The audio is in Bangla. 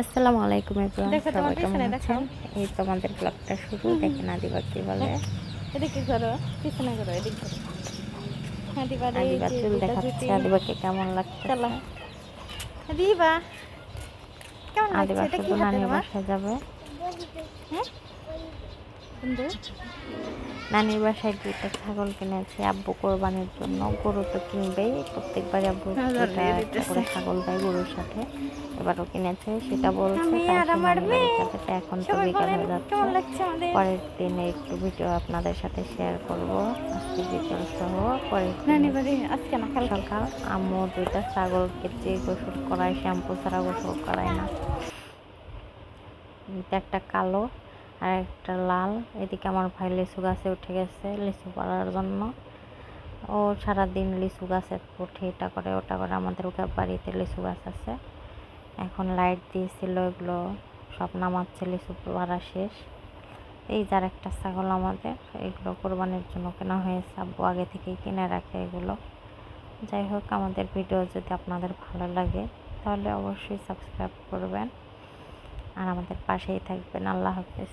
আসসালামু আলাইকুম দেখো সবাই কেমন আছেন? এই তো আমাদের ব্লগটা শুরু দেখেন আদিবা কি বলে। এদিকে করো পিছনে করো এদিকে হ্যাঁ দিবা আদিবা চুল দেখাচ্ছে। আদিবাকে কেমন লাগছে চলো। হ্যাঁ, দিবা কেমন লাগছে? এটা কি হাতে যাবে। হ্যাঁ? নানির বাসায় দুইটা ছাগল কিনেছে আব্বু কোরবানির জন্য। গরু তো কিনবেই প্রত্যেকবারই আব্বু হ্যাঁ। করে ছাগল দেয় গরুর সাথে। এবারও কিনেছে সেটা বলছে এখন তো বিকাল হয়ে যাচ্ছে। পরের দিনে একটু ভিডিও আপনাদের সাথে শেয়ার করব। আজকে বিকেল সহ পরের সকাল। আম্মু দুইটা ছাগল কেটে গোসল করায় শ্যাম্পু ছাড়া গোসল করায় না। এটা একটা কালো আর একটা লাল। এদিকে আমার ভাই লিচু গাছে উঠে গেছে লিচু পাড়ার জন্য। ও সারাদিন লিচু গাছে উঠে এটা করে, ওটা করে। আমাদের ওকে বাড়িতে লিচু গাছ আছে। এখন লাইট দিয়েছিল এগুলো, সব নামাচ্ছে, লিচু পাড়া শেষ। এই যার একটা ছাগল আমাদের, এগুলো কোরবানির জন্য কেনা হয়েছে। আব্বু আগে থেকেই কিনে রাখে এগুলো। যাই হোক, আমাদের ভিডিও যদি আপনাদের ভালো লাগে, তাহলে অবশ্যই সাবস্ক্রাইব করবেন। আর আমাদের পাশেই থাকবেন। আল্লাহ হাফেজ।